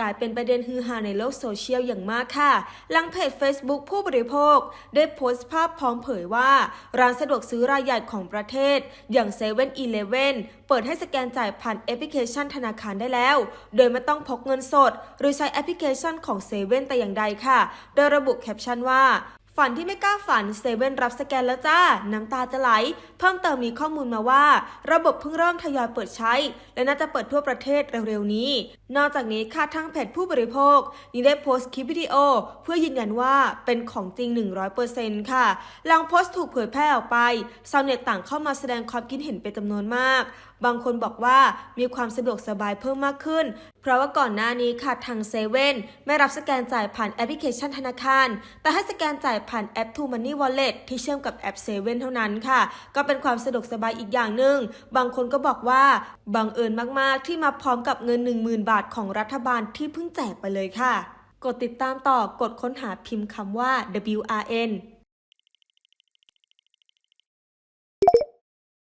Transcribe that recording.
กลายเป็นประเด็นฮือฮาในโลกโซเชียลอย่างมากค่ะ หลังเพจ Facebook ผู้บริโภค ได้โพสต์ภาพพร้อมเผยว่า ร้านสะดวกซื้อรายใหญ่ของประเทศ อย่าง7 e เ e ่ e อเปิดให้สแกนจ่ายผ่านแอปพลิเคชันธนาคารได้แล้ว โดยไม่ต้องพกเงินสด หรือใช้แอปพลิเคชันของเซเว่นแต่อย่างใดค่ะ โดยระบุแคปชั่นว่า ฝันที่ไม่กล้าฝันเซเว่นรับสแกนแล้วจ้า น้ำตาจะไหล เพิ่มเติมมีข้อมูลมาว่า ระบบเพิ่งเริ่มทยอยเปิดใช้ และน่าจะเปิดทั่วประเทศเร็วๆนี้ นอกจากนี้ค่ะทางเพจผู้บริโภคยังได้โพสต์คลิปวิดีโอ เพื่อยืนยันว่าเป็นของจริง 100%ค่ะ หลังโพสต์ถูกเผยแพร่ออกไปชาวเน็ตต่างเข้ามาแสดงความคิดเห็นเป็นจำนวนมาก บางคนบอกว่ามีความสะดวกสบายเพิ่มมากขึ้น เพราะว่าก่อนหน้านี้ค่ะทางเซเว่นไม่รับสแกนจ่ายผ่านแอปพลิเคชันธนาคาร แต่ให้สแกนจ่ายผ่านแอป True Money Wallet ที่เชื่อมกับแอปเซเว่นเท่านั้นค่ะ ก็เป็นความสะดวกสบายอีกอย่างหนึ่ง บางคนก็บอกว่าบังเอิญมากๆ ที่มาพร้อมกับเงิน 10,000 บาทของรัฐบาลที่เพิ่งแจกไปเลยค่ะ กดติดตามต่อกดค้นหาพิมพ์คำว่า WRN